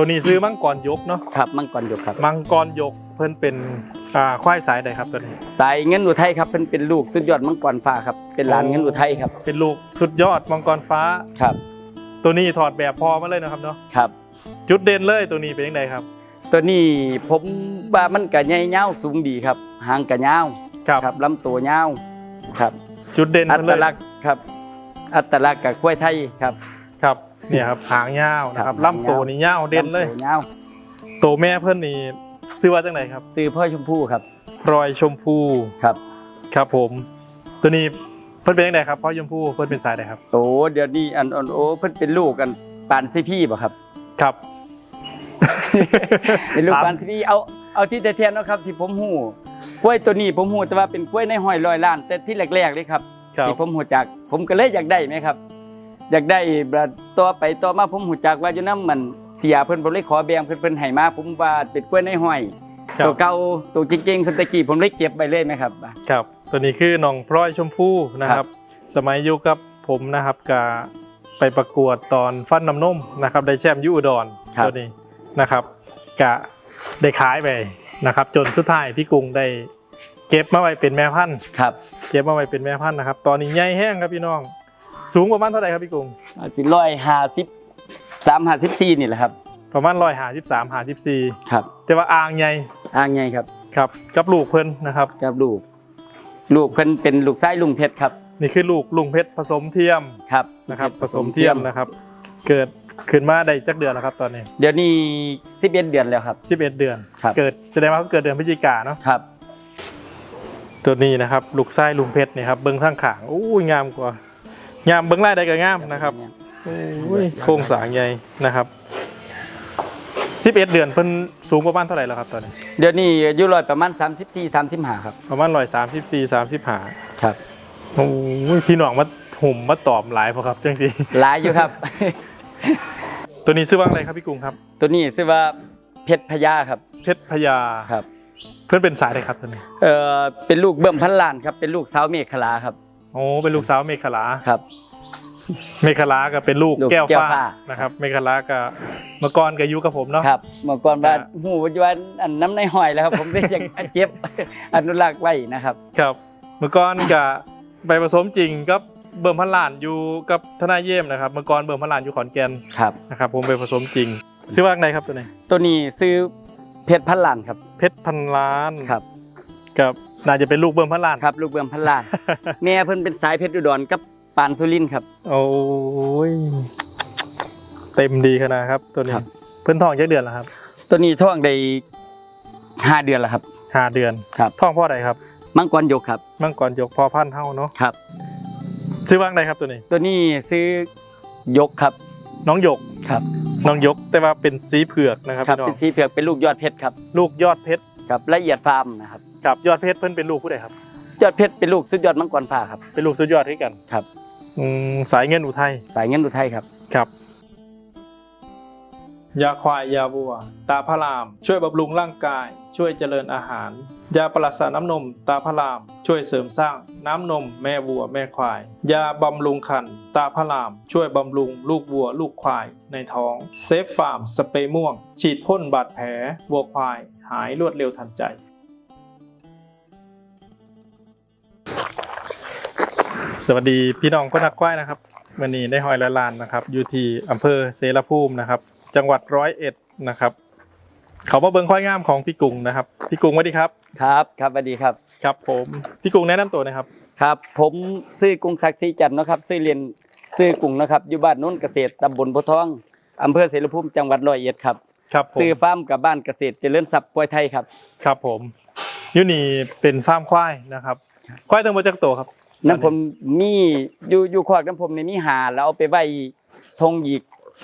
ตัวนี้ซื้อมังกรยกเนาะครับมังกรยกครับมังกรยกเพิ่นเป็นอ่าควายสายใดครับตัวนี้ สายเงินอุทัยครับเพิ่นเป็นลูกสุดยอดมังกรฟ้าครับเป็นหลานเงินอุทัยครับ เป็นลูกสุดยอดมังกรฟ้าครับ ตัวนี้ถอดแบบพอมาเลยนะครับเนาะครับ จุดเด่นเลยตัวนี้เป็นยังไงครับ ตัวนี้ผมว่ามันก็ใหญ่ยาวสูงดีครับหางก็ยาวครับครับลำตัวยาวครับ จุดเด่นอัเพิ่นตเลยลักษณ์ครับ อัตลักษณ์กับกล้วยไทยครับครับ เนี่ยครับหางยาวนะครับครับลำตัวนี่ยาวเด่นเลยำตัวยาวตัวแม่เพิ่นนี่ซื้อว่าจังไหนครับ ซื้อพ่อชมพู่ครับรอยชมพูครับ ครับผม ตัวนี้เพิ่นเป็นยังไงครับพ่อชมพูเพิ่นเป็นสายใดครับโอ้เดี๋ยวนี้อันอันโอ้เพิ่นเป็นลูกกันปานซีพี่บ่ครับ ครับเป็นลูกครับปานซีพี่เอาเอาที่แต่เทียนเนาะครับ ที่ผมหู้กล้วยตัวนี้ผมหู้แต่ว่าเป็นกล้วยในห้อยลอยล้าน แต่ที่แรกๆเลยครับครับที่ผมหูจักผมก็เลยอยากได้ไหมครับ อยากได้บัดต่อไปต่อมาผมหูจักว่าอยู่น้ำมันเสียเพิ่นผมเลยขอแบ่งเพิ่นเพิ่นให้มาผมว่าเป็นกล้วยในห้อยครับ ตัวเก่าตัวจริงๆคนตะกี้ผมเลยเก็บไปเลยไหมครับ ครับ ตัวนี้คือน้องพลอยชมพูนะคครัรับบสมัยอยู่กับผมนะครับกับไปประกวดตอนฟันน้ำนมนะครับ ได้แชมป์อยูอุดรตัวนี้นะครับกะได้ขายไปนะครับ จนสุดท้ายพี่กรุงได้เก็บมาไว้เป็นแม่พันธุ์ ครับ เก็บมาไว้เป็นแม่พันธุ์นะครับ ตอนนี้ใหญ่แห้งครับพี่น้อง สูงประมาณเท่าไหร่ครับพี่กรุงสิร้อยห้าสิบสามห้าสิบสี่นี่แหละครับ ประมาณร้อยหาสิบสามหาสิบสี่ครับ แต่ว่าอ่างใหญ่อ่างไงครับครับกับลูกเพิ่นนะครับ กับลูก ลูกเพิ่นเป็นลูกไส้ลุงเพชรครับ นี่คือลูกลุงเพชรผสมเทียมครับนะครับ ผสมเทียมนะครับ เกิดขึ้นมาได้จักเดือนแล้วครับตอนนี้เดี๋ยวนี้สิบเอ็ดเดือนแล้วครับ 11 เดือน ครับ เกิดแสดงว่าเขาเกิดเดือนพฤศจิกาเนาะครับ ตัวนี้นะครับ ลูกไส้ลุงเพชรนี่ครับเบิ้งข้างขางอู้ยงามกว่า งามเบิ้งไล่ได้ก็งามนะครับอุ้ยโครงสร้างใหญ่นะครับ11เดือนเพิ่นสูงประมาณเท่าไหร่แล้วครับตอนนี้ เดี๋ยวนี้อายุร้อยประมาณ 34 35ครับ ประมาณ134 35ครับโอ้ยพี่น้องมาหุ่มมาตอบหลายพอครับจังสิหลายอยู่ครับ ตัวนี้ชื่อว่าอะไรครับพี่กรุงครับ ตัวนี้ชื่อว่าเพชรพญาครับ เพชรพญาครับ เพื่อนเป็นสายเลยครับตัวนี้ เอ่อเป็นลูกเบิ่มพันล้านครับ เป็นลูกสาวเมฆลาครับโอ้เป็นลูกสาวเมฆลาครับ เมฆลาก็เป็นลูกลูกแก้วแก้วฟ้าฟ้า นะครับ เมฆลาก็เมื่อก่อนก็อยู่กับผมเนาะ ครับ เมื่อก่อนว่าครับ หูปัจจุบันอันน้ำในหอยแล้วครับ ผมเลยอยากเก็บ อนุรักษ์ไว้นะครับ ครับ เมื่อก่อนก็ไปผสมจริงกับเบิ่มพันล้านอยู่กับทนายเยี่ยมนะครับ เมื่อก่อนเบิ่มพันล้านอยู่ขอนแก่นครับ นะครับผมไปผสมจริงชื่อว่าไงครับตัวนี้ ตัวนี้ซื้อเพชรพันล้านครับเพชรพันล้านครับ กับ น่าจะเป็นลูกเบิ่มพันล้านครับ ลูกเบิ่มพันล้านแม่เพิ่นเป็นสายเพชรอุดรกับปานสุรินทร์ครับ โอ้ยเต็มดีขนาดครับ ตัวนี้ครับเพิ่นท้องจักเดือนแล้วครับ ตัวนี้ท้องได้ห้าเดือนแล้วครับห้าเดือนครับท้องพ่อใดครับ มังกรยกครับ มังกรยกพอพันธุ์เท่าเนาะครับชื่อว่าไงครับตัวนี้ ตัวนี้ซื้อยกครับ น้องหยกครับ น้องหยกแต่ว่าเป็นสีเผือกนะครับครับพี่น้อเป็นงสีเผือกเป็นลูกยอดเพชรครับ ลูกยอดเพชรครับละเอียดฟาร์มนะครับ กับยอดเพชรเพิ่นเป็นลูกผู้ใดครับ ยอดเพชรเป็นลูกสุดยอดมังกรฟ้าครับ เป็นลูกสุดยอดด้วยกันครับ อืมสายเงินอุทัยสายเงินอุทัยครับ ครับ ยาควายยาวัว ตาพระราม ช่วยบำรุงร่างกาย ช่วยเจริญอาหาร ยาปราสาทน้ำนม ตาพระราม ช่วยเสริมสร้าง น้ำนม แม่วัว แม่ควาย ยาบำรุงคัน ตาพระราม ช่วยบำรุง ลูกวัว ลูกควาย ในท้อง เซฟฟาร์ม สเปรย์ม่วง ฉีดพ่นบาดแผลวัวควาย หายรวดเร็วทันใจ สวัสดีพี่น้องคนนักควายนะครับวันนี้ได้หอยละลานนะครับอยู่ที่อำเภอเสรภูมินะครับ จังหวัดร้อยเอ็ดนะครับเขามาเบิ้งควายงามของพี่กุ้งนะครับ พี่กุ้งสวัสดีครับครับครับสวัสดีครับครับ ผมพี่กุ้งแนะนำตัวหนะครับครับ ผมซื้อกรุงศักดิ์ศรีจันทร์เนาะครับซื้อเรียนซื้อกรุงนะครับอยู่บ้านโน้นเกษตรตำบลโพธิ์ทองอำเภอเสรภูมิจังหวัดร้อยเอ็ดครับครับผมซื้อฟาร์มกับบ้านเกษตรเจริญทรัพย์ปวยไทยครับ ครับผมอยูนี่เป็นฟาร์มควายนะครับควายตั้งมาจากตัวครับ น้ำผมมีอยู่อยู่ขวากน้ำผมในมีหาแล้วเอาไปไว้ทงอีก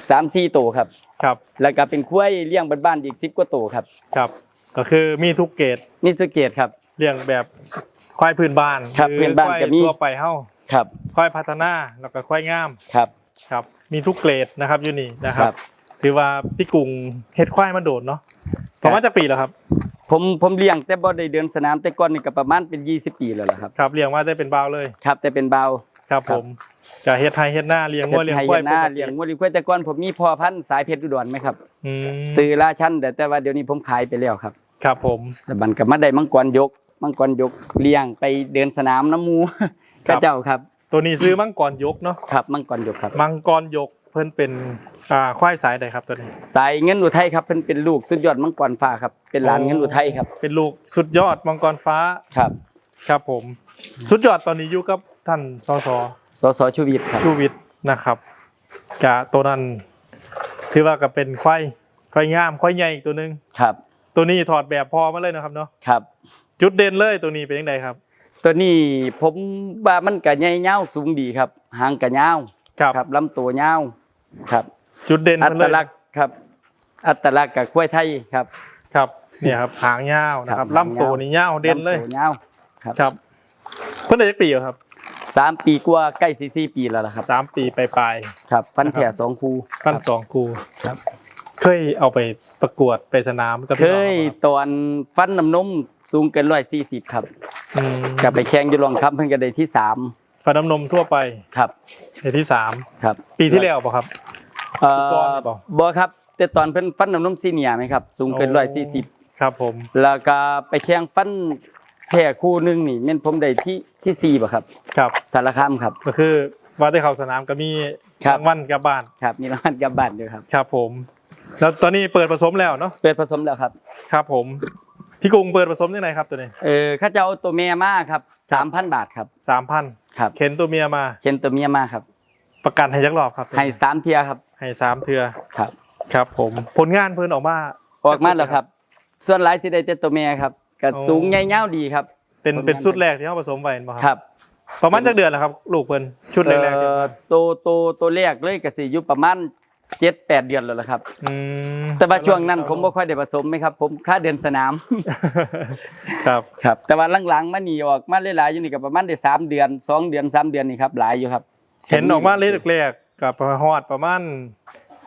สามสี่ตัวครับ ครับ แล้วก็เป็นคุ้ยเลี้ยงบ้านๆอีกสิบกว่าตัวครับ ครับ ก็คือมีทุกเกรดนี่สเกตครับเลี้ยงแบบควายพื้นบ้านครับหรือพื้นบ้านควายก็มีทั่วไปเฮ้าครับควายพัฒนาแล้วก็ควายงามครับครับ มีทุกเกรดนะครับอยูนี่นะคครัรับบถือว่าพี่กุ้งเฮ็ดควายมาโดดเนาะ ประมาณจะปีแล้วครับ ผมผมเลี้ยงแต่บ่ได้เดินสนามแต่ก่อนนี่ก็ประมาณเป็น 20 ปีแล้วล่ะครับครับเลี้ยงมาได้เป็นบ่าวเลย ครับ แต่เป็นเบาวครับครัผบมก็เฮ็ดไทยเฮ็ดหน้าเลี้ยงวัวเลี้ยงไทยควายหน้าปกติเลี้ยงวัวเลี้ยงควายแต่ก่อนผมมีพ่อพันธุ์สายเพชรอุดรไหมครับอืมซื้อราชันแต่แต่ว่าเดี๋ยวนี้ผมขายไปแล้วครับ ครับผมแต่บันกับมาได้มังกรยกมังกรยกเลี้ยงไปเดินสนามน้ำหมูครัข้าบเจ้าครับ ตัวนี้ซื้อมังกรยกเนาะครับ มังกรยกครับ มังกรยก เพิ่นเป็นอ่าควายสายใดครับตัวนี้ สายเงินอุทัยครับเพิ่นเป็นลูกสุดยอดมังกรฟ้าครับ เป็นหลานเงินอุทัยครับเป็นลูกสุดยอดมังกรฟ้าครับครับผม สุดยอดตอนนี้อยู่กับท่านสสสสชูวิทย์ครับ ชูวิทย์นะครับกะตัวนั้นถือว่าก็เป็นควายควายงามควายใหญ่อีกตัวหนึงครับตัวนี้ถอดแบบพอมาเลยนะครับเนาะครับ จุดเด่นเลยตัวนี้เป็นยังไงครับตัวนี้ผมว่ามันก็ใหญ่ยาวสูงดีครับ หางก็ยาวครับครับลำตัวยาว ครับ จุดเด่นอัมันตเลยลักษณ์ครับ อัตลักษณ์กับกล้วยไทยครับครับเนี่ยครับหางยาวนะคครัรับบลำตัวนี่ยาวเด่นเลยำตัวยาวครับครับ เพิ่นได้จักปีเหรอครับสามปีกว่าใกล้สี่สี่ปีแล้วล่ะครับสามปีปลายครับฟันแผลสองคูๆขั้นสองครูครับ เคยเอาไปประกวดไปสนามกับเคพี่น้องยบ่ครับตอนฟันน้ำนมสูงเกินร้อยสี่สิบครับอืมกับไปแข่งอยู่รองครับเพิ่นก็ได้ที่สาม ฟันน้ำนมทั่วไปครับในที่สามครับปีที่แล้วป่ะครับ เอ่ก่อนอหรือเปล่าบ่ครับ แต่ตอนเพิ่นฟันน้ำนมซีเนียร์ไหมครับ สูงเกินร้อยสี่สิบครับผมแล้วก็ไปแข่งฟันแท่คู่หนึงนี่แม่นผมได้ที่ที่สี่บ่ครับ ครับ สารคามครับ ก็คือว่าได้เข้าสนามก็มีครับ รางวัลกลับบ้านครับมีรางวัลกลับบ้านด้วยครับ ครับผม แล้วตอนนี้เปิดผสมแล้วเนาะเปิดผสมแล้วครับ ครับผม พี่กุ้งเปิดผสมที่ไหนครับตัวนี้เออข้าเจ้าตัวเมียมาครับสามพันบาทครับสามพันครับเข็นตัวเมียมา เช่นตัวเมียมาครับ ประกันให้ยักรอบครับให้สามเทียครับให้สามเทือครับ ครับผมผลงานเพิ่นออกมาออกมาแล้วครับ ส่วนหลายสิได้แต่ตัวเมียครับก็อ๋อสูงใหญ่ยาวดีครับ เป็นผลงานเป็นชุดแรกที่เขาผสมไว้เห็นป่ะครับ ประมาณจักเดือนแล้วครับ ลูกเพิ่นชุดแรกๆที่เอ่อตัวตัวตัวแรกเลยก็สิอยู่ประมาณ เจ็ดแปดเดือนแล้วล่ะครับ อืมแต่ว่าช่วงนั้นผมบ่ค่อยได้ผสมไหมครับ ผมค่าเดินสนาม ครับ ครับแต่ว่าหลังๆมานี่ออกมาหลายๆอยู่นี่ก็ประมาณได้สามเดือนสองเดือนสามเดือนนี่ครับหลายอยู่ครับ เห็นออกมาเล็กแรกๆกับฮอดประมาณ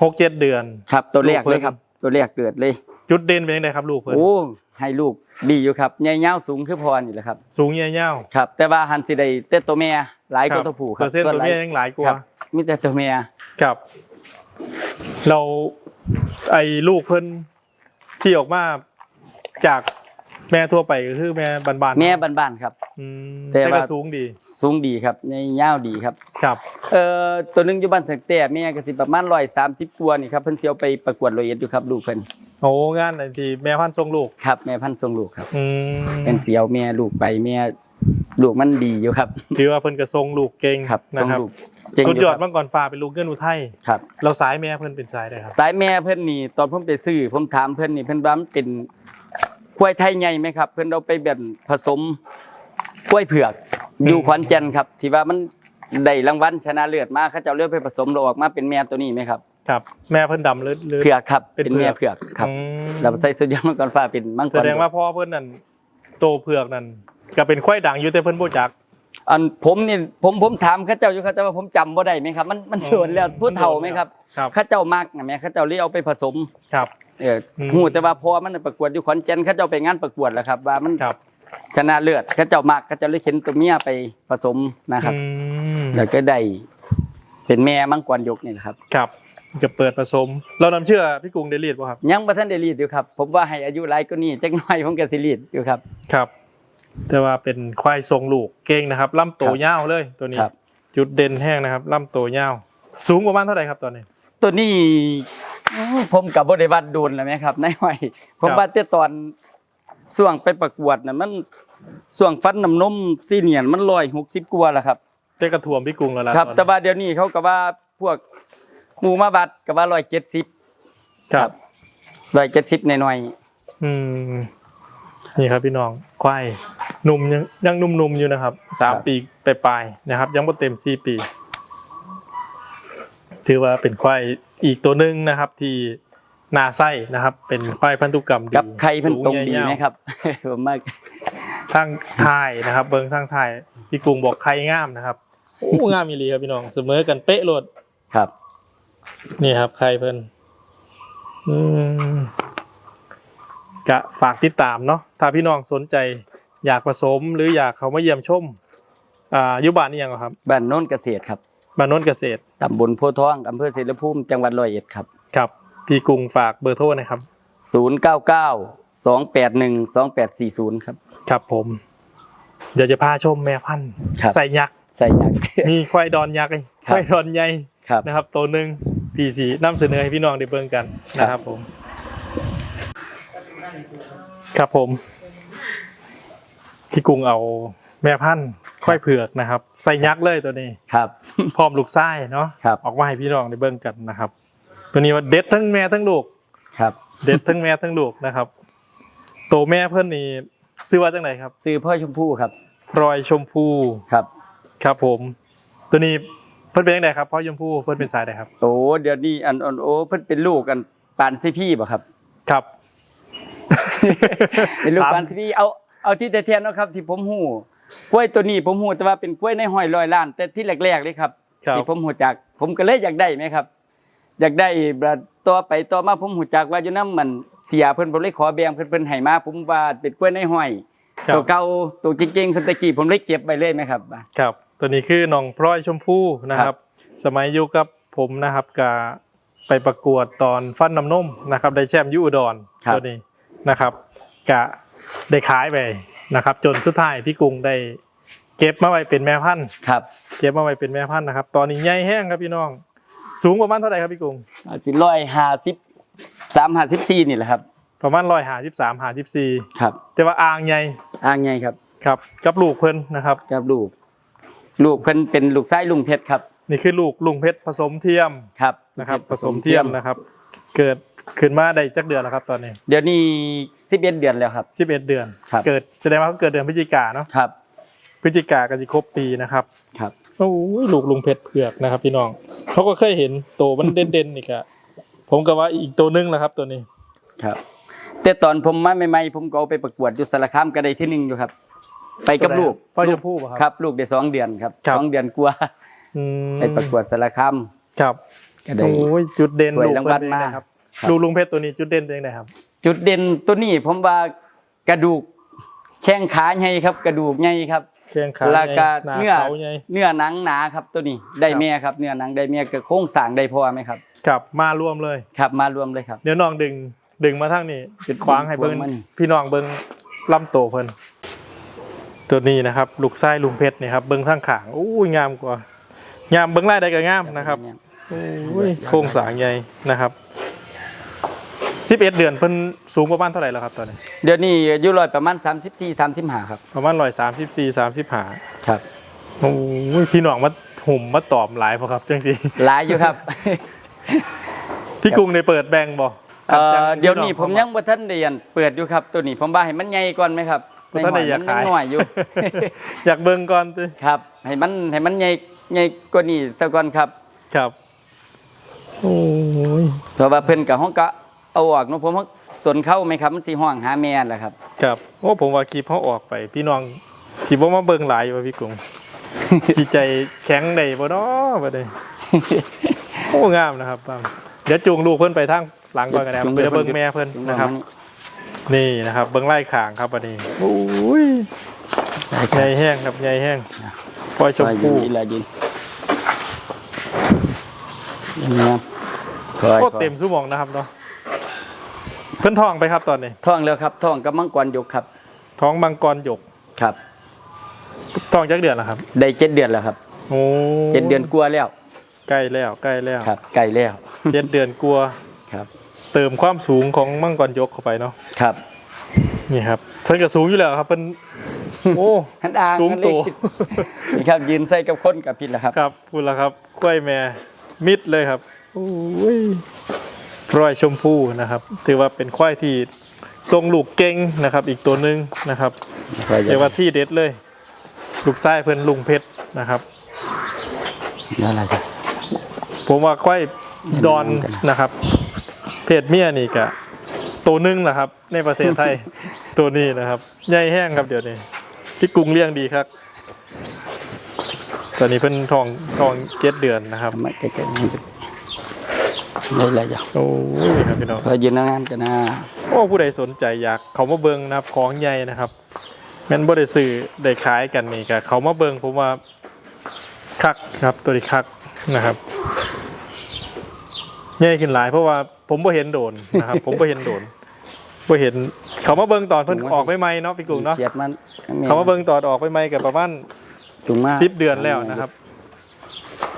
หกเจ็ดเดือน ครับ ตัวแรกลูกเพิ่เลนยครับ ตัวแรกเกิดเลย จุดเด่นเป็นยังไงครับลูกเพิ่นโอ้ให้ลูกดีอยู่ครับใหญ่ยาวสูงคือพอนี่แหละครับ สูงเงี้ยวครับ แต่ว่าหันสิได้แต่ตัวแม่หลายกว่าตัวผู้คเปรัอบร์เซ็นต์ตัวเมียส่นหลายังหลายกครัว่าบมีแต่ตัวแม่ครับ เราไอ้ลูกเพิ่นที่ออกมาจากแม่ทั่วไปก็คือแม่บานๆแม่บ้านๆครับอืมแต่แต่ว่าก็สูงดี สูงดีครับใหญ่ยาวดีครับ ครับเอ่อตัวหนึงอยู่บ้านสักแต่แม่ก็สิประมาณ130ตัวนี่ครับเพิ่นสิเอาไปประกวดร้อยเอ็ดอยู่ครับลูกเพิ่นโอ้งานไอ้ที่แม่พันธุ์ทรงลูกครับแม่พันธุ์ทรงลูกครับอืมเป็นสิเอาแม่ลูกไปแม่ลูกมันดีอยู่ครับถือว่าเพิ่นก็ทรงลูกเก่งครับนะทรงครับลูก เก่งสุดยอดครับ เมื่อก่อนฟ้าเป็นลูกเงื่อนอุทัยครับเราสายแม่เพิ่นเป็นสายได้ครับ สายแม่เพิ่นนี่ตอนผมไปซื้อผมถามเพิ่นนี่เพิ่นว่ามันเป็นกล้วยไทยใหญ่ไหมครับ เพิ่นเอาไปแบบผสมกล้วยเผือกอยู่ขอนแก่นครับ ที่ว่ามันได้รางวัลชนะเลิศมาเขาเจ้าเลือกไปผสมแล้วออกมาเป็นแม่ตัวนี้ไหมครับครับ แม่เพิ่นดำหรือหรือ เผือกครับเป็นเป็นแม่เผือกครับอืมเราใส่สุดยอดมังกรฟ้าเป็นมังกแสรดงว่าพ่อเพิ่นนั่นโตเผือกนั่นก็เป็นควายดังอยู่แต่เพิ่นบ่จัก อันผมนี่ผมผมถามเขาเจ้าอยู่เขาเจ้าว่าผมจำบ่ได้ไหมครับ มันมันอ๋อโดนแล้วผู้เฒ่าไหมครับครับเขาเจ้ามากนะแม่เขาเจ้าเลยเอาไปผสมครับ เอออม หูแต่ว่าพอมันประกวดอยู่ขอนแก่นเขาเจ้าไปงานประกวดแล้วครับ ว่ามันครับชนะเลือดเขาเจ้ามากเขาเจ้าเลยเข็นตัวเมียไปผสมนะครับ อืมแล้วก็ได้เป็นแม่มังกรยกนี่แหละครับ ครับจะเปิดผสม เรานำเชื่อพี่กรุงเดลีดป่ะครับยังบ่ทันได้รีดอยู่ครับ ผมว่าให้อายุหลายก็นี่จักหน่อยผมก็สิรีดอยู่ครับ ครับ แต่ว่าเป็นควายทรงลูกเก่งนะครับลำโตครับยาวเลยตัวนี้ ครับ จุดเด่นแห้งนะครับลำโตยาว สูงประมาณเท่าไหร่ครับตอนนี้ ตัวนี้อื้อผมกับบ่ได้วัดโดนแล้วไหมครับนายห้อยผมครับว่าแต่ตอนช่วงไปประกวดน่ะมันช่วงฟันน้ำนมซีเนียนมัน160กว่าแล้วครับได้กระถ่วมพี่กรุงแล้วล่ะครับตอนนี้แต่ว่าเดี๋ยวนี้เขาก็ว่าพวกหมู่มาบัดก็ว่า170ครับ170หน่อยอืมนี่ครับพี่น้องควาย หนุ่มยังยังหนุ่มๆอยู่นะครับสามปีปลายๆนะครับ ยังไม่เต็มสี่ปี ถือว่าเป็นควายอีกตัวหนึ่งนะครับ ที่นาไส้นะครับ เป็นควายพันธุกรรมดีๆกับไข่เพิ่นตรงดีสูยาวไหมครับผมมากทางท้ายนะครับ เบิ้งทางท้ายพี่กรุงบอกไข่งามนะครับโอ้งามอีหลีครับพี่น้องเสมอกันเป๊ะโลดครับ นี่ครับไข่เพิ่นอืมกะฝากติดตามเนาะถ้าพี่น้องสนใจ อยากผสมหรืออยากเขามาเยี่ยมชมอ่าอยุบานนี่ยังเหรอครับบ้านโน้นเกษตรครับบ้านโน้นเกษตรตำบลโพธิ์ทองอำเภอเสรภูมิจังหวัดร้อยเอ็ดครับครับพี่กรุงฝากเบอร์โทรนะครับ 099 281 2840 ครับ ครับผม เดี๋ยวจะพาชมแม่พันธุ์ครับ ใส่ยักษ์ใส่ยักษ์ มีควายดอนยักษ์อีกครับควายดอนใหญ่ครับ นะครับ ตัวหนึ่งพี่สีนำเสนอให้พี่น้องได้เบิ่งกันนะครับผม ครับผม พี่กรุงเอาแม่พันธุ์ควายเผือกนะครับ ใส่ยักษ์เลยตัวนี้ครับ พร้อมลูกไส้เนาะครับ ออกมาให้พี่น้องได้เบิ่งกันนะครับ ตัวนี้ว่าเด็ดทั้งแม่ทั้งลูก ครับ เด็ดทั้งแม่ทั้งลูกนะครับ โตแม่เพื่อนนี่ซื้อว่าจังไหนครับซื้อพ่อชมพู่ครับ รอยชมพูครับ ครับผม ตัวนี้เพื่อนเป็นยังไงครับพ่อชมพูเพื่อนเป็นสายไหนครับ โอ้เดี๋ยวนี้อันอันโอ้เพิ่นเป็นลูกกันปานซีพี่บ่ครับ ครับ เป็นลูกถามปานซีพี่เอา เอาที่แต่เทียนเนาะครับ ที่ผมฮู้กล้วยตัวนี้ผมฮู้แต่ว่าเป็นกล้วยในห้อยร้อยล้าน แต่ที่แรกๆเลยครับครับ ที่ผมหูจัก ผมก็เลยอยากได้ไหมครับ อยากได้บัดต่อไปต่อมาผมหูจักว่าอยู่น้ำมันเสียเพิ่นผมเลยขอแบ่งเพิ่นเพิ่นให้มาผมว่าเป็นกล้วยในห้อยครับ ตัวเก่าตัวจริงๆคนตะกี้ผมเลยเก็บไว้เลยไหมครับ ครับ ตัวนี้คือน้องพลอยชมพูนะคครัรับ บ สมัยอยู่กับผมนะครับกับไปประกวดตอนฟันน้ำนมนะครับ ได้แชมป์อยูอุดรตัวนี้นะครับกะ ได้ขายไปนะครับ จนสุดท้ายพี่กรุงได้เก็บมาไว้เป็นแม่พันธุ์ครับเก็บมาไว้เป็นแม่พันธุ์นะครับ ตอนนี้ใหญ่แห้งครับพี่น้อง สูงประมาณเท่าไหร่ครับพี่กรุงสิร้อยห้าสิบสามห้าสิบสี่นี่แหละครับ ประมาณร้อยหาสิบสามหาสิบสี่ครับ แต่ว่าอ่างใหญ่อ้างไงครับครับกับลูกเพิ่นนะครับกับลูก ลูกเพิ่นเป็นลูกไส้ลุงเพชรครับ นี่คือลูกลุงเพชรผสมเทียมครับนะครับ ผสมเทียมนะครับ เกิด ขึ้นมาได้จักเดือนแล้วครับตอนนี้เดี๋ยวนี้สิบเอ็ดเดือนแล้วครับสิบเอ็ดเดือน ครับ เกิดแสดงว่าเขาเกิดเดือนพฤศจิกาเนาะครับพฤศจิกาก็จะครบปีนะครับครับ โอ้ยลูกลุงเพชรเผือกนะครับ พี่น้องเขาก็เคยเห็นโตมันเด่นๆนี่ครับผมก็ว่าอีกตัวนึงแหละครับ ตัวนี้ครับ แต่ตอนผมมาใหม่ๆผมก็เอาไปประกวดอยู่สารคามก็ได้ที่หนึ่งอยู่ครับ ไปกับลูกพ่อชมพู่ป่ะคครับรับลูกได้สองเดือนครับครับ สองเดือนกว่าอืมไปประกวดสารคามครับก็ได้ โอ้ยจุดเด่นถ้วยลูกรางวัลเพิ่นเองนะครับมาครับ ลูกลุงเพชรตัวนี้จุดเด่นเป็นยังไงครับ จุดเด่นตัวนี้ผมว่ากระดูกแข้งขาใหญ่ครับ กระดูกใหญ่ครับแข้งขาแล้วก็หน้าเนื้อเขาใหญ่เนื้อหนังหนาครับตัวนี้ได้ครับแม่ครับเนื้อหนังได้แม่กับโค้งสร้างได้พอไหมครับครับมารวมเลยครับมารวมเลยครับเดี๋ยวน้องดึงดึงมาทางนี้จุดขวางให้เบิ่งขวางมันพี่น้องเบิ่งลำโตเพิ่นตัวนี้นะครับลูกไส้ลุงเพชรนี่ครับเบิ่งทางขางอู้ยงามกว่างามเบิ่งไล่ได้ก็งามนะครับโอ้ยโครงสร้างใหญ่นะครับ 11เดือนเพิ่นสูงประมาณเท่าไหร่แล้วครับตอนนี้ เดี๋ยวนี้อายุร้อยประมาณ 34 35ครับ ประมาณ134 35ครับโอ้ยพี่น้องมาหุ่มมาตอบหลายพอครับจังซี่หลายอยู่ครับ พี่กรุงได้เปิดแบงบ่เอ่อเดี๋ยวนี้พี่ผมยังบ่ทันได้ยันเปิดอยู่ครับ ตัวนี้ผมว่าให้มันใหญ่ก่อนไหมครับบ่ทันได้อยากในขายหอยมันยังน้อยอยู่ อยากเบิ่งก่อนติครับ ให้มันให้มันใหญ่ใหญ่กว่านี้ซะก่อนครับ ครับ โอ้ยเพราะว่าเพิ่นกับห้องก็ เอาออกเนาะผมว่าสนเข้าไหมครับมันสิห้องหาแม่นแหละครับ ครับโอ้ผมว่าคลิปเขาออกไป พี่น้องสิบ่มาเบิ่งหลายว่าพี่กรุงจิตใจแข็งได้บ่เนาะบ่ได้ โอ้งามนะครับป้ามเดี๋ยวจูงลูกเพิ่นไปทางหลังก่อนกันนะครับจูงเดี๋ยวเพิ่เบิ่นงแม่เพิ่นตรงนะครับนี้นี่นะครับ เบิ่งไล่ขางครับบัดนี้โอ้ยได้คใหรัญ่บแห้งครับใหญ่แห้งปล่อยชมซอยพู่ยืนอีหลายืนยืนนะครับคอยโอ้เต็มสุหมองนะครับเนาะ เพิ่นท้องไปครับตอนนี้ท้องแล้วครับท้องกับมังกรยกครับ ท้องมังกรหยกครับท้องจักเดือนแล้วครับได้เจ็ดเดือนแล้วครับโอ้เจ็ดเดือนกลัวาแล้วใกล้แล้วใกล้แล้วครับไก่แล้วเจ็ดเดือนกลัวครับเติมความสูงของมังกรยกเข้าไปเนาะครับนี่ครับเพิ่นก็สูงอยู่แล้วครับเพิ่นโอ้ หันอ่างสูงนั่นโตเลยนี่ครับยืนใส่กับคนกับพิษแล้วครับ ครับพูดแล้วครับกล้วยแม่มิดเลยครับโอ้ย รอยชมพู่นะครับ ถือว่าเป็นควายที่ทรงลูกเก่งนะครับ อีกตัวหนึ่งนะครับเรียกว่าที่เด็ดเลย ลูกไส้เพิ่นลุงเพชรนะครับแล้วอะไรจ้ะผมว่าควายดอนนะครับ เพศเมียนี่กะตัวหนึงแหละครับ ในประเทศไทยตัวนี้นะครับใหญ่แห้งครับเดี๋ยวนี้พี่กรุงเลี้ยงดีครับ ตอนนี้เพิ่นทองทองเจ็ดเดือนนะครับ ทำไมใกล้ๆนี่จะได้อะไรจ้ะโอ้ยครับพี่น้อง พอยืนนานๆกันนะโอ้ผู้ใดสนใจอยากเขามาเบิงนะครับของใหญ่นะครับแม่นบ่ได้ซื้อได้ขายกันนี่ก็เขามาเบิงผมว่าคักครับตัวนี้คักนะครับใหญ่ขึ้นหลายเพราะว่าผมบ่เห็นโดนนะครับ ผมบ่เห็นโดนบ่เห็น เขามาเบิ่งตอนเพิ่นออกใหม่ๆเนาะพี่กุ้งเนาะเสียดมันเขามาเบิ่งตอนออกใหม่ๆกับประมาณจุงมากสิบเดือนแล้วนะครับ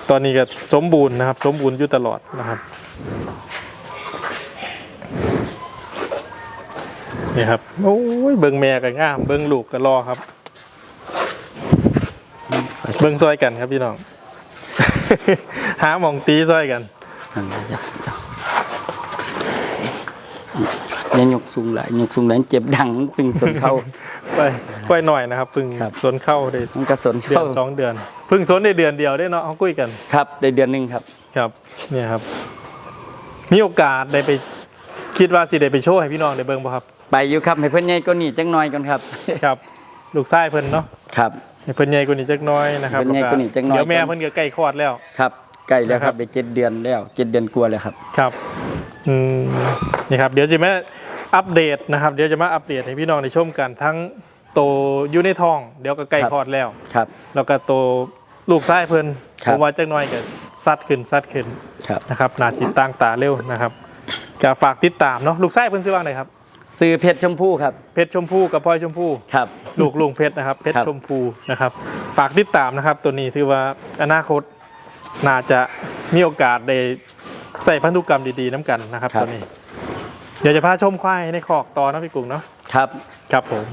ตอนนี้ก็สมบูรณ์นะครับ สมบูรณ์อยู่ตลอดนะครับ นี่ครับ โอ้ยเบิ่งแม่กันง่าม เบิ่งลูกกันรอครับ เบิ่งซอยกันครับพี่น้อง หาหมองตีซอยกันอันนี้จ้ะอย่ายกสูงหลายยกสูงหลายเจ็บดังมันปึงสนเข้าไปไปหน่อยนะครับเพึ่งครับสวนเข้าได้มันกระสนเดือเข้านสองเดือนเพึ่งสวนได้เดือนเดียวได้เนาะเขาคุยกัน ครับได้เดือนหนึ่งครับ ครับ เนี่ยครับ มีโอกาสได้ไปคิดว่าสิได้ไปโชว์ให้พี่น้องได้เบิ่งบ่ครับ ไปอยู่ครับให้เพิ่นใหญ่ก็นี่จังน้อยก่อนครับ ครับ ลูกชายเพิ่นเนาะครับ ให้เพิ่นใหญ่กว่านี้จักหน้อยนะครับเพิ่นใหญ่กว่านี้จักหน่อย เดี๋ยวแม่เพิ่นก็ใกล้คลอดแล้ว ครับใกล้แล้วคครัรับบได้เจ็ดเดือนแล้วเจ็ดเดือนกลัวาแล้วครับ ครับอืมนี่ครับ เดี๋ยวจะมาอัปเดตนะครับ เดี๋ยวจะมาอัปเดตให้พี่น้องได้ชมกันทั้งโตอยู่ในท้อง เดี๋ยวก็ใกล้ครับ คลอดแล้ว ครับ แล้วก็โต ลูกชายเพิ่นครัผบ มว่าจักหน้อยก็ซัดขึ้นซัดขึ้นครับ นะครับหนาสิตั้งตาเร็วนะครับก็ฝากติดตามเนาะลูกชายเพิ่นชื่อว่าไงครับซื้อเพชรชมพู่ครับ เพชรชมพู่กับพลอยชมพู่ครับ ลูกลุงเพชรนะครับเพชรครับ ชมพูนะครับ ฝากติดตามนะครับ ตัวนี้ถือว่าอนาคตน่าจะมีโอกาสได้ใส่พันธุกรรมดีๆน้ำกันนะครับ ตัวนี้ เดี๋ยวจะพาชมควายในคอกต่อนะพี่กุ้งเนาะครับ ครับผม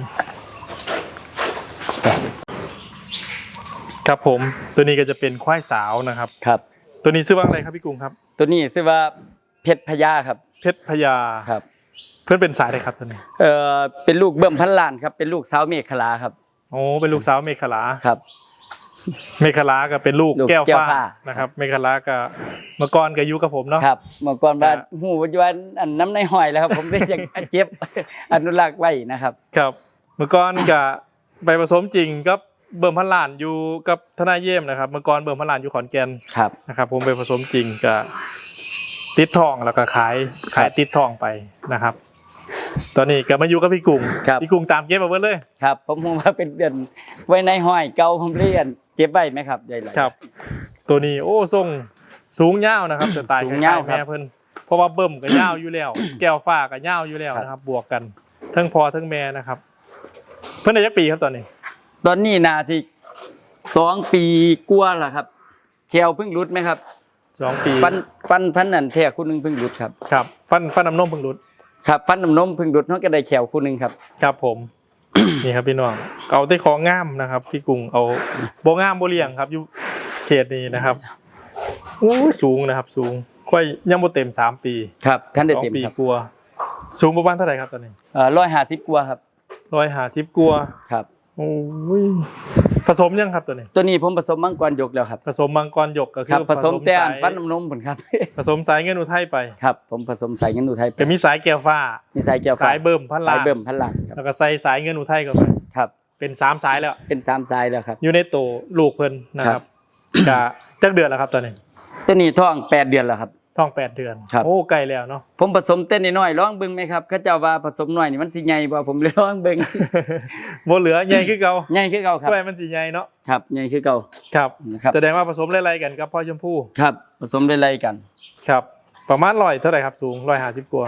ครับผมตัวนี้ก็จะเป็นควายสาวนะครับ ครับ ตัวนี้ชื่อว่าอะไรครับพี่กุ้งครับ ตัวนี้ชื่อว่าเพชรพญาครับเพชรพญาครับ เพื่อนเป็นสายเลยครับตัวนี้เอ่อเป็นลูกเบิ่มพันล้านครับเป็นลูกสาวเมฆลาครับโอ้เป็นลูกสาวเมฆลาครับ เมฆลาก็เป็นลูกลูกแก้วแก้วฟ้าฟ้า นะครับ เมฆลาก็เมื่อก่อนก็อยู่กับผมเนาะ ครับเมื่อก่อนว่าครับ หูปัจจุบันอันน้ำในหอยแล้วครับ ผมเลยอยากเจ็บ อนุรักษ์ไว้นะครับ ครับ เมื่อก่อนก็ไปผสมจริงกับ เบิ่มพันล้านอยู่กับทนายเยี่ยมนะครับ เมื่อก่อนเบิ่มพันล้านอยู่ขอนแก่นครับนะครับผมไปผสมจริงก็ติดทองแล้วก็ขายขายติดทองไปนะครับ ตอนนี้ก็มาอยู่กับพี่กุ้งครับพี่กุ้งตามเก็บมาเบิดเลยครับผมหูว่าเป็นเดือนไว้ในหอยเก่าผมเรียนเจ็บไว้ไหมครับใหญ่เลยครับ ตัวนี้โอ้ทรงสูงยาวนะครับสไตล์สูคงล้ายยาวๆครับแม่เพิ่นเพราะว่าเบิ่มก็ยาวอยู่แล้ว แก้วฟ้าก็ยาวอยู่แล้วครับนะครับ บวกกันทั้งพอทั้งแม่นะครับ เพิ่นได้ยักปีครับตอนนี้ ตอนนี้นาที่สองปีกลัวาแล้วครับแควเพิ่งรุดไหมครับสองปีฟันฟันพันนั่นแท้คู่หนึงเพิ่งรุดครับครับ ฟันฟันน้ำนมเพิ่งรุดครับฟันน้ำนมเพิ่งรุดเขาก็ได้แขวคู่หนึงครับ ครับผม นี่ครับพี่น้องเอาได้ของงามนะครับ พี่กุ้งเอาโบงามโบเลียงครับอยู่เขตนี้นะครับโอ้ยสูงนะครับ สูงค่อยยังโบเต็มสามปีครับท่านได้สองเต็มปีครับกลัวาสูงประมาณเท่าไหร่ครับตอนนี้เอ่อร้อยห้าสิบกว่าครับร้อยหาสิบกลัวาครับ โอ้ยผสมยังครับตัวนี้ ตัวนี้ผมผสมมังกรยกแล้วครับ ผสมมังกรหยกก็คืครับอผสมแต่อันสายฟันน้ำนมผลครับผสมสายเงินอุทัยไปครับผมผสมสายเงินอุทัยไปก็มีสายแก้วฟ้า มีสายแก้วฟ้สายเบิ่มพันล้านสายเบิ่มพันล้านครับแล้วก็ใส่สายเงินอุทัยเข้าไปครับ เป็นสามสายแล้ว เป็นสามสายแล้วครับ อยู่ในโตลูกเพิ่นนะครับกะจักเดือนแล้วครับตอนนี้ ตัวนี้ท้องแปดเดือนแล้วครับ ท้องแปดเดือน ครับ โอ้ไกลแล้วเนาะ ผมผสมเต้นน้อยๆร้องเบิ่งไหมครับเขาเจ้าว่าผสมน้อยนี่มันสิใหญ่บ่ผมเลยร้องเบิ่งโบเหลือใหญ่คือเก่าใหญ่คือเก่าครับ กล้วยมันสีใหญ่เนาะ ครับใหญ่คือเก่าครับ นะครับ แสดงว่าผสมไล่ๆกันกับพ่อชมพู่ครับ ผสมได้ไรกัน ครับ ประมาณร้อยเท่าไหร่ครับสูงร้อยห้าสิบกว่า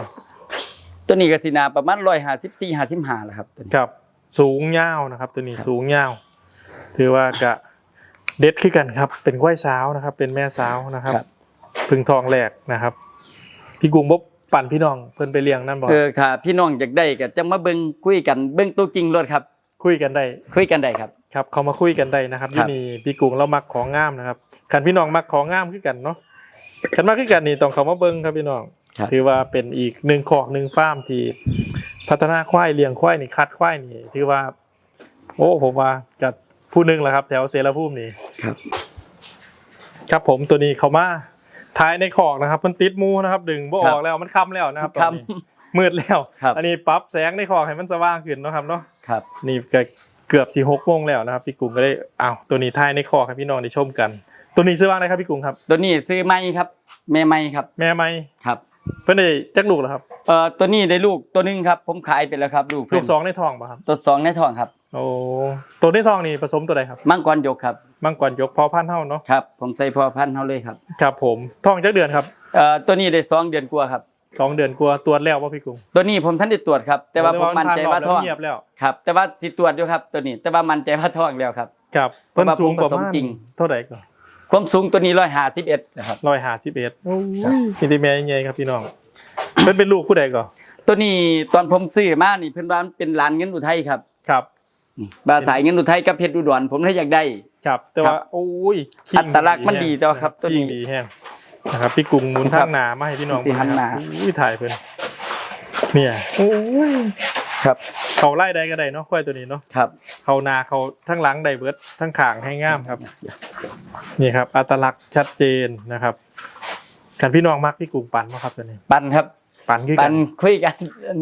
ตัวนี้ก็สินาประมาณ154 55แล้วครับตัวนี้ ครับ สูงยาวนะครับ ตัวนี้ครับ สูงยาว ถือว่ากะเด็ดขึ้นกันครับ เป็นกล้วยสาวนะครับ เป็นแม่สาวนะครับ ครับ พึ่งทองแหลกนะครับ พี่กุ้งบบปั่นพี่น้องเพิ่นไปเลี้ยงนั่นบอกเออถ้าพี่น้องอยากได้ก็จังมาเบิ่งคุยกันเบิ่งตัวจริงรถครับ คุยกันได้คุยกันได้ครับครับเขามาคุยกันได้นะครับครัที่บนี่พี่กุ้งเรามักของงามนะครับคันพี่น้องมักของงามขึ้นกันเนาะคันมากขึ้นกันนี่ต้องเขามาเบิ่งครับพี่น้องครับถือว่าเป็นอีกหนึ่งขอกหนึ่งฟาร์มที่พัฒนาควายเลี้ยงควายนี่คัดควายนี่ถือว่า โอ้ผมว่าจัดผู้หนึ่งแหละครับ แถวเสรภูมินี่ครับ ครับผมตัวนี้เขามา ท้ายในขอกนะครับมันติดหมูนะครับ ดึงบ่ออกแล้วมันค่ำแล้วนะครับตอนนี้ค่มืดแล้วครับอันนี้ปรับแสงในขอกให้มันสว่างขึ้นเนาะครับเนาะครับ นี่ก็เกือบสี่หกโมงแล้วนะครับ พี่กุ้งก็ได้อ้าวตัวนี้ท้ายในขอกให้พี่น้องได้ชมกัน ตัวนี้ซื้อว่าอะไรครับพี่กุ้งครับ ตัวนี้ซื้อไม้ครับ แม่ไม้ครับ แม่ไม้ครับ เพิ่นได้จักลูกแล้วครับเอ่อตัวนี้ได้ลูกตัวหนึงครับ ผมขายไปแล้วครับ ลูกลูเพิ่กนสองในท้องป่ะครับตัวสองในท้องครับ โอ้ตัวที่ทองนี่ผสมตัวใดครับมังกรยกครับมังกรยกพอพันธุ์เท่าเนาะครับ ผมใส่พอพันธุ์เฮาเลยครับครับผมทองจักเดือนครับเอ่อตัวนี้ได้สองเดือนกว่าครับสองเดือนกลัวาตรวจแล้วว่าพี่กุ้งตัวนี้ผมท่านได้ตรวจครับ แต่ว่าผมมั่นใจว่าท้องเงียบแล้วครับ แต่ว่าสิตรวจอยู่ครับ ตัวนี้ แต่ว่ามั่นใจว่าท้องแล้วครับครับเพราะเพิ่นว่าสูงผมประผสมมาณจริงเท่าไหร่ก่อนความสูงตัวนี้ร้อยห้าสิบเอ็ดนะครับร้อยห้าสิบเอ็ดโอ้ยพี่ที่แม่ยังไงครับพี่น้องเพิ่นเป็นลูกผู้ใดก่อนตัวนี้ตอนผมซื้อมานี่เพิ่นว่ามันเป็นร้านเงินอุทัยครับครับ นี่บาสายเงินอุทัยกับเพชรอุดรผมเลยอยากได้ ครับ แต่ครัว่าบโอ้ยอัตลักษณ์มันดีแต่ว่าครับ ตัวนี้ขิงดีแห้งนะครับพี่กุ้งหมุนครัทาบงหนามาให้พี่น้องสิหันหน้าอุ้ยถ่ายเพิ่นเนี่ยโอ้ยครับ เขาไล่ได้ก็ได้เนาะควายตัวนี้เนาะครับ เขานาเขาทั้งหลังได้เบิดทั้งขางให้งามครับ นี่ครับ อัตลักษณ์ชัดเจนนะครับกันพี่น้องมักพี่กุ้งปันมาครับตัวนี้ปันครับ ปันคือปักันน คุยกัน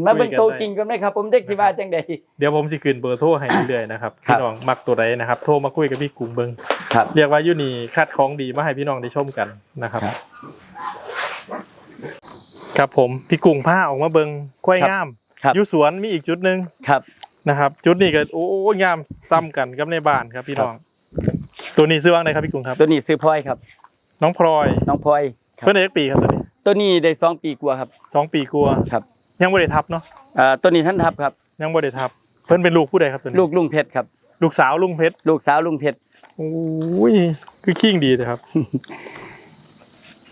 มาเบิ่งคุยกันโตวได้จริงกันไหมครับ ผมเด็กที่ว่าจังใด เดี๋ยวผมสิคืนเบอร์โทรให้เรื่อยๆนะครับครับพี่น้องมักตัวใดนะครับโทรมาคุยกับพี่กุ้งเบิงครับ เรียกว่าอยูนี่คัดของดีมาให้พี่น้องได้ชมกันนะครับ ครับครับผมพี่กุ้งผ้าออกมาเบิงควายครับงามครับ อยูสวนมีอีกจุดหนึ่งครับ นะครับ จุดนี้ก็โอ้ยงามซ้ำกันกับในบ้านครับ พี่น้อง ตัวนี้ซื้อว่างไหนครับพี่กุ้งครับ ตัวนี้ซื้อพลอยครับ น้องพลอยน้องพลอยครับ เพื่อนเอกปีครับตัวนี้ ตัวนี้ได้สองปีกว่าครับ สองปีกลัวาครับ ยังบ่ได้ทับเนาะเอ่อตัวนี้ท่านทับครับ ยังบ่ได้ทับ เพิ่นเป็นลูกผู้ใดครับตัวนี้ลูกลุงเพชรครับ ลูกสาวลุงเพชรลูกสาวลุงเพชรโอ้ยคือขิงดีนะครับ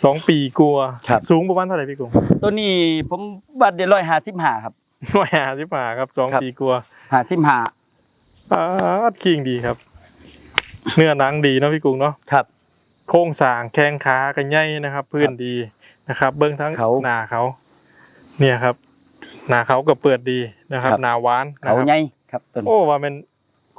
สองปีกลัวาสูงประมาณเท่าไหร่พี่กุ้งตัวนี้ผมบัตรได้ร้อยห้าสิบห้าครับ ร้อยห้าสิบห้าครับสองครับ ปีกลัวาห้าสิบห้าอ่าขิงดีครับ เนื้อหนังดีเนาะพี่กุ้งเนาะ ครับ โครงสร้างแข้งขากันใหญ่นะครับ พื้นดี นะครับ เบื้องทั้งเขาหนาเขา เนี่ยครับหนาเขาก็เปิดดีนะครับ ครับหนาหวานนะเขาครับใหญ่ครับตัวนี้ โอ้ว่ามัน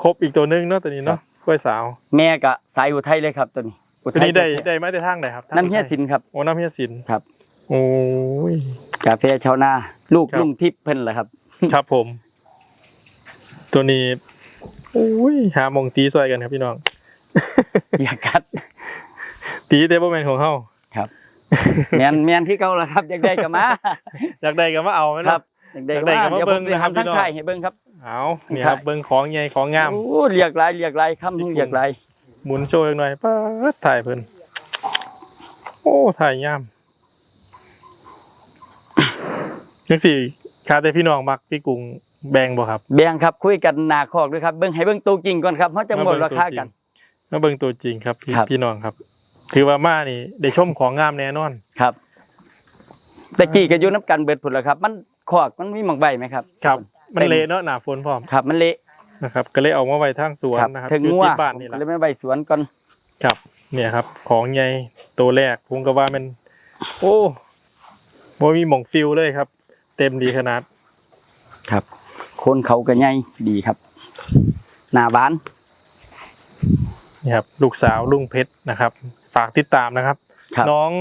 ครบอีกตัวหนึงเนาะตัวนี้เนาะกล้วยสาวแม่กะสายอุทัยเลยครับตัวนี้อุตัวทัยนี้ได้แท้ได้มาได้ทางไหนครับทางๆน้ำเฮียสินครับ โอ้น้ำเฮียสินครับ โอ้ย กาแฟชาวนา ลูกครับ ลุงทิพย์เพิ่นแหละครับ ครับผม ตัวนี้โอ้ยหาหมองตีซอยกันครับพี่น้อง อย่ากัด ตีเตเบิลแมนของเฮาครับ แมนแมนที่เก่าแล้วครับอยากได้ก็มาอยากได้ก็มาเอาไหมคล่ะรับอยากได้อยากได้ก็มาเดี๋ยวเบิ่ผมงจะนะครับทำทั้งพี่น้องไข่ให้เบิ่งครับเอาเนี่ยครับถ่ายเบิ่งของใหญ่ของงามโอ้เรียกหลายเรียกหลายคำญี่ปุ่นเรียกหลายหมุนโชว์อีกหน่อยป้าดถ่ายเพิ่นโอ้ถ่ายงามยังสี่คาแต่พี่น้องมักพี่กรุงแบงบ่ครับ แบ่งครับคุยกันหน้าคอกด้วยครับเบิ่งให้เบิ่งตัวจริงก่อนครับเฮาจะหมดราคากันมาเบิ่งตัวจริงครับพี่ครับพี่น้องครับ ถือว่ามานี่ได้ชมของงามแน่นอน ครับตะกี้ก็อยู่น้ำกันเบิดพุ่นแล้วครับ มันคอกมันมีหมองใบไหมครับ ครับ มันเต็มเละเนาะหนาฝนพร้อมครับ มันเละนะครับ ก็เลยเอามาไว้ทางสวนครับนะครับถึงอยู่งัวที่บ้านนี่แหก็ละเลยไม่ใบสวนก่อนครับ เนี่ยครับ ของใหญ่ตัวแรกผมก็ว่ามัน โอ้บ่มีหม่องฟิลเลยครับ เต็มดีขนาด ครับ คนเขาก็ใหญ่ดีครับหน้าบ้านนี่ครับลูกสาวลุงเพชรนะครับ ฝากติดตามนะครับ ครับ น้อง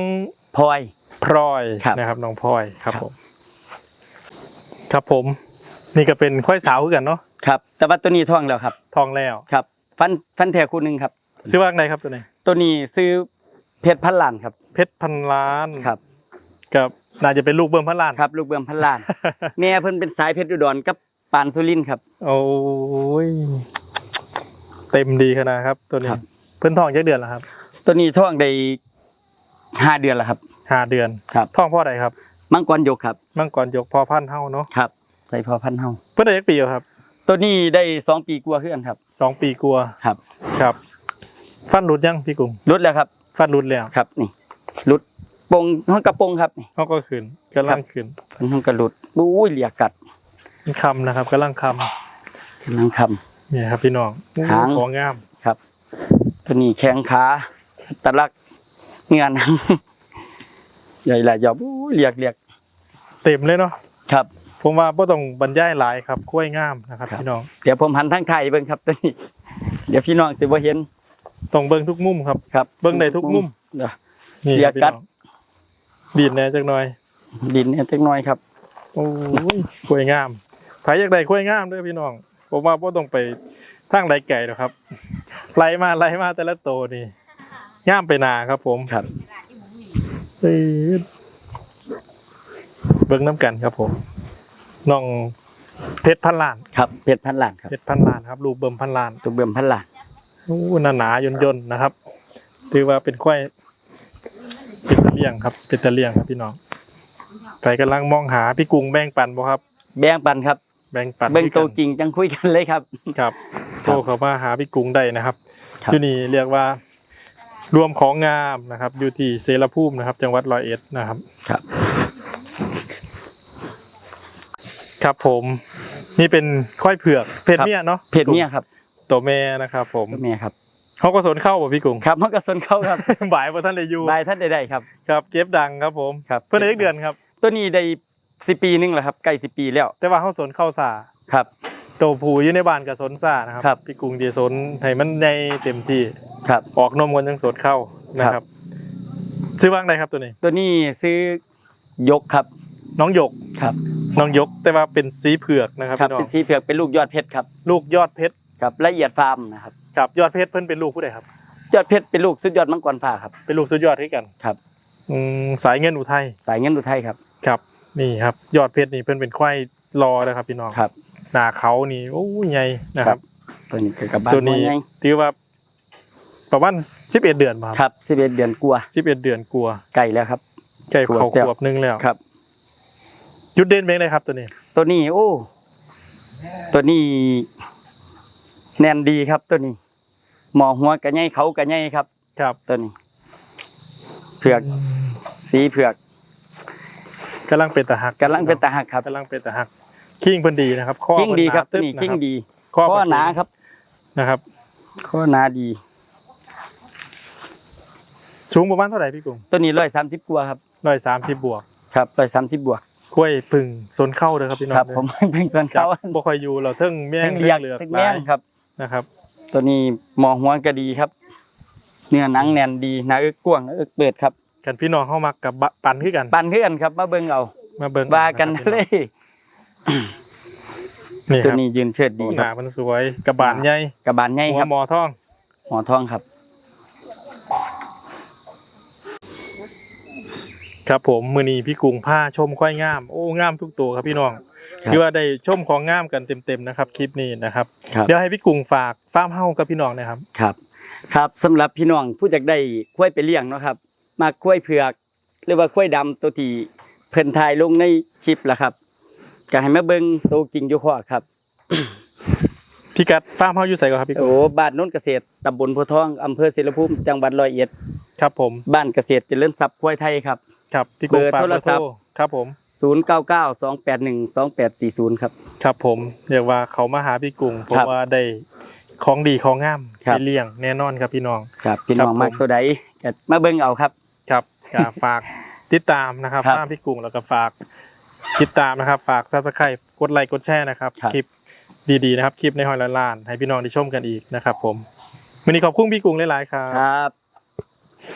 พลอย พลอยครับ นะครับ น้องพลอยครับครับผมครับผม นี่ก็เป็นค่อยสาวคือกันเนาะครับ แต่ว่าตัวนี้ท้องแล้วครับ ทองแล้วครับ ฟันฟันแท้คู่หนึงครับ ซื้อว่างไหนครับตัวนี้ตัวนี้ซื้อเพชรพันล้านครับเพชรพันล้านครับกับน่าจะเป็นลูกเบิ้มพันล้านครับ ลูกเบือมพันล้าน แม่เพิ่นเป็นสายเพชรอุดรกับปานสุรินทร์ครับ โอ้ยเต็มดีขนาดครับ ตัวนี้ครับ เพิ่นทองจักเดือนแล้วครับ ตัวนี้ท้องได้ห้าเดือนแล้วครับ ห้าเดือนครับท่องพ่อใดครับ มังกรยกครับ มั่งก่อนยกพอพันเท่าเนาะครับ ใส่พอพันเฮาเพิ่นได้ยักปีแล้วครับตัวนี้ได้สองปีกว่าขึ้นครับ สองปีกลัวาครับครับ ฟันหลุดยังพี่กุ้งรุดแล้วครับ ฟันหลุดแล้วครับ นี่รุดปงห้องกระโปรงครับนี่ เขาก็ขึ้นกำลังขึ้นเป็นห้องกระลุดบู้ยเหลียกัดมันคำนะครับกำลังคนังคำเนี่ยครับพี่น้องหางของงามำครับ ตัวนี้แข้งขา ตะลักเงื่อนใหญ่หลายยอบบู้ยเหลียกเหลียกเต็มเลยเนาะครับ ผมว่าบ่ต้องบรรยายหลายครับกล้วยงามนะครับครับพี่น้องเดี๋ยวผมหันทางไทยเบิ่งครับตัวนี้เดี๋ยวพี่น้องสิบ่เห็นต้องเบิ่งทุกมุมครับครับ เบิ่งได้ทุกมุมเดี๋ยวนี่เรียกพี่กัดน้องดีดแหน่จักหน่อย ดินเนี่ยจักหน่อยครับโอ้ยกล้วยงามใครอยากได้กล้วยงามเด้อพี่น้องผมว่าบ่ต้องไปทางไรไก่หรอกครับไล่มาไล่มาแต่ละโตวนี่ งามไปหนาครับผมครับเอ้ยเบิ่งน้ำกันครับผมน้องเพชรพันล้านครับเพชรพันล้านครับเพชรพันล้านครับลูกเบิ่มพันล้านตัวเบิ่มพันล้านอู้หนาหนาๆยนยนๆนะครับ ถือว่าเป็นควายเป็นตะเลียงครับ เป็นตะเลียงครับพี่น้องใครกำลังมองหาพี่กุ้งแบ่งปันบ่ครับ แบ่งปันครับ แบ่งปันเบิ่งให้โตกันจริงจังคุยกันเลยครับ ครับโทรเข้ามาหาพี่กุ้งได้นะครับครับที่นี่เรียกว่า รวมของงามนะครับ อยู่ที่เซรภูมินะครับ จังหวัดร้อยเอ็ดนะครับ ครับ ครับผม นี่เป็นค่อยเผือกเพศครับเมียเนาะเพจเมียครับ ตัวแม่นะครับผมตัวเมียครับเขาก็สนเข้าบ่พี่กุ้งครับมันก็สนเข้าครับบ่ายบ่ท่านได้อยู่บายท่านใดๆครับ ครับ เจ็บดังครับผมครับเพื่อนได้อีกเดือนครับ ตัวนี้ได้สิปีหนึงแล้วครับใกล้สิปีแล้ว แต่ว่าเขาสนเข้าสาครับ ตัวผูอยู่ในบ้านกับสนซ่านะครับ ครับ พี่กุ้งดีสนให้มันในเต็มที่ครับ ออกนมกันยังสดเข้านะคครัรับ บ ซื้อว่างใดครับตัวนี้ ตัวนี้ซื้อยกครับ น้องหยกครับ น้องหยกแต่ว่าเป็นสีเผือกนะครับครับพี่น้อเป็นงสีเผือกเป็นลูกยอดเพชรครับลูกยอดเพชรครับละเอียดฟาร์มนะครับกับยอดเพชรเพิ่นเป็นลูกผู้ใดครับ ยอดเพชรเป็นลูกสุดยอดมังกรฟ้าครับ เป็นลูกสุดยอดที่กันครับ อืมสายเงินอุทัยสายเงินอุทัยครับ ครับ นี่ครับ ยอดเพชรนี่เพิ่นเป็นควายรอนะครับพี่น้องครับ หน้าเขานี่โอ้ยใหญ่นะครับ ตัวนี้คือกับบ้านตัวนี้ไงถือว่าประมาณ11เดือนมาครับสิบเอ็ดเดือนกลัวาสิบเอ็ดเดือนกลัวไก่แล้วครับใกล้ขวบเขาเดียวขวบหนึงแล้วครับยุดเด่นเบงเลยครับ ตัวนี้ ตัวนี้ โอ้ ตัวนี้ แน่นดีครับ ตัวนี้ หมอหัวกระไงเขากระไงครับ ครับ ตัวนี้เผือกสีเผือกกำลังเป็นตะหักกำลังเป็นตาหักครับกำลังเป็นตะหัก คิงเพิ่นดีนะครับข้อคิงดีครับเพิ่ตัวหานี้ตึ๊คิงนะครับดีข้อข้อประหนาครับนะครับ ข้อหนาดีสูงประมาณเท่าไหร่พี่กุ้งตัวนี้ร้อยสามสิบกว่าครับร้อยสามสิบบวกครับร้อยสามสิบบวกกล้วยพึ่งสนเข้าเลยครับพี่น้องครับ ผมเป็นส่วนจับเขาบ่ค่อยอยู่เราเทิงแม่ทั้งงเลียกเหลือกทั้งหแม่ลางยครับนะครับ ตัวนี้หมอหัวก็ดีครับ เนื้อหนังแน่นดีหน้าเอิกกว้างหน้าเอิกเปิดครับ กันพี่น้องเข้ามากับบะปันขึ้นกันปันเพื่อนครับ มาเบิ่งเอามาเบิ่งว่ากันนะครับเลย นี่คตัวรับนี้ยืนเชิดดีโอ้หคนารับ มันสวยกระบาลใหญ่กระบาลใหญ่หัวครับ หมอทองหมอทองครับ ครับ ผมมือนี้พี่กุ้งผ้าชมควายงาม โอ้งามทุกตัวครับพี่น้องครับคือว่าได้ชมของงามกันเต็มๆนะครับคลิปนี้นะครับ ครับ เดี๋ยวให้พี่กุ้งฝากฟาร์มเฮากับพี่น้องนะครับ ครับครับสำหรับพี่น้องผู้อยากได้กล้วยไปเลี้ยงเนาะครับมากล้วยเผือก หรือว่ากล้วยดำตัวที่เพิ่นถ่ายลงในคลิปล่ะครับ ก็ให้มาเบิ่งตัวจริงอยู่ข้อครับ พี่กัดฟาร์มเฮาอยู่ใส่ก่อนครับพี่กุ้งโอ้บ้านโน้นเกษตรตำบลโพธิ์ทองอำเภอศิลภูมิจังหวัดร้อยเอ็ดครับผมบ้านเกษตรเจริญทรัพย์กล้วยไทยครับ ครับพี่กุ้งเบอร์ฝากโทเบรอร์ศัโทรพท์ ครับผม 0992812840 ครับ ครับผมเรียกว่าเขามาหาพี่กุ้งเพครัราะบว่าได้ของดีของงามครับ ที่เลี้ยงแน่นอนครับพี่น้อง ครับพี่น้องครับผม มากตัวใดก็มาเบิ่งเอาครับ ครับก็ฝากติดตามนะครับครับ ฟาร์มพี่กุ้งแล้วก็ฝาก ติดตามนะครับ ฝากซับสไครต์กดไลค์กดแชร์นะครับ ครับ คลิปดีๆนะครับ คลิปในหอยล้านๆให้พี่น้องได้ชมกันอีกนะครับผมวันนี้ขอบคุณพี่กุ้งหลายๆครับ ครับ